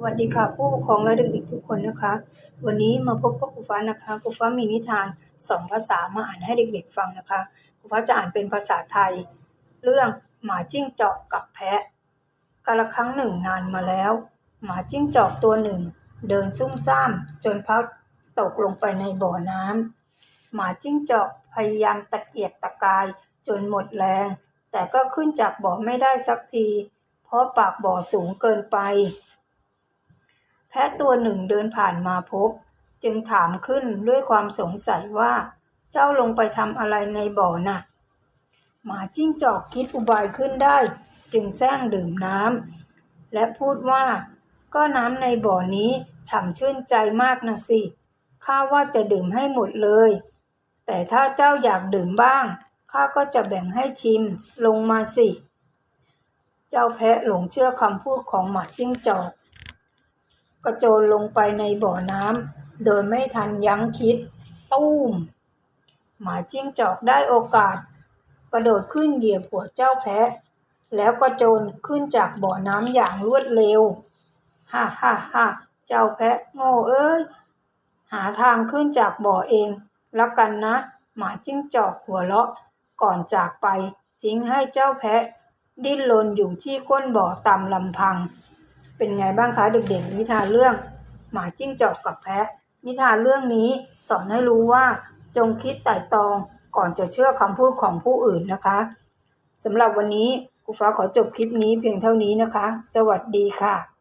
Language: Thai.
สวัสดีค่ะผู้ปกครองและเด็กๆทุกคนนะคะ วันนี้มาพบกับครูฟ้านะคะครูฟ้ามีนิทานสองภาษามาอ่านให้เด็กๆฟังนะคะครูฟ้าจะอ่านเป็นภาษาไทย เรื่องหมาจิ้งจอกกับแพะกาละครั้งหนึ่งนานมาแล้ว หมาจิ้งจอกตัวหนึ่ง เดินซุ่มซ่าม จนพลัดตกลงไปในบ่อน้ำหมาจิ้งจอกพยายามตะเกียกตะกายจนหมดแรง แต่ก็ขึ้นจากบ่อไม่ได้สักที เพราะปากบ่อสูงเกินไป แพะตัวหนึ่งเดินผ่านมาพบ จึงถามขึ้นด้วยความสงสัยว่า เจ้าลงไปทำอะไรในบ่อน่ะ หมาจิ้งจอกคิดอุบายขึ้นได้ จึงแซงดื่มน้ำและพูดว่า ก็น้ำในบ่อนี้ฉ่ำชื่นใจมากนะสิข้าว่าจะดื่มให้หมดเลย แต่ถ้าเจ้าอยากดื่มบ้างข้าก็จะแบ่งให้ชิมลงมาสิ เจ้าแพะหลงเชื่อคำพูดของหมาจิ้งจอก กระโจนลงไปในบ่อน้ำโดยไม่ทันยั้งคิด ตู้ม หมาจิ้งจอกได้โอกาส กระโดดขึ้นเหยียบหัวเจ้าแพะ แล้วกระโจนขึ้นจากบ่อน้ำอย่างรวดเร็ว ฮ่าฮ่าฮ่าเจ้าแพะโง่เอ้ย หาทางขึ้นจากบ่อเองแล้วกันนะ หมาจิ้งจอกหัวเราะ ก่อนจากไป ทิ้งให้เจ้าแพะ ดิ้นรนอยู่ที่ก้นบ่อตามลำพัง เป็นไงบ้างคะเด็กๆ นิทานเรื่อง หมาจิ้งจอกกับแพะ นิทานเรื่องนี้สอนให้รู้ว่า จงคิดไตร่ตรองก่อนจะเชื่อคำพูดของผู้อื่นนะคะสำหรับวันนี้ครูฟ้าขอจบคลิปนี้เพียงเท่านี้นะคะ สวัสดีค่ะ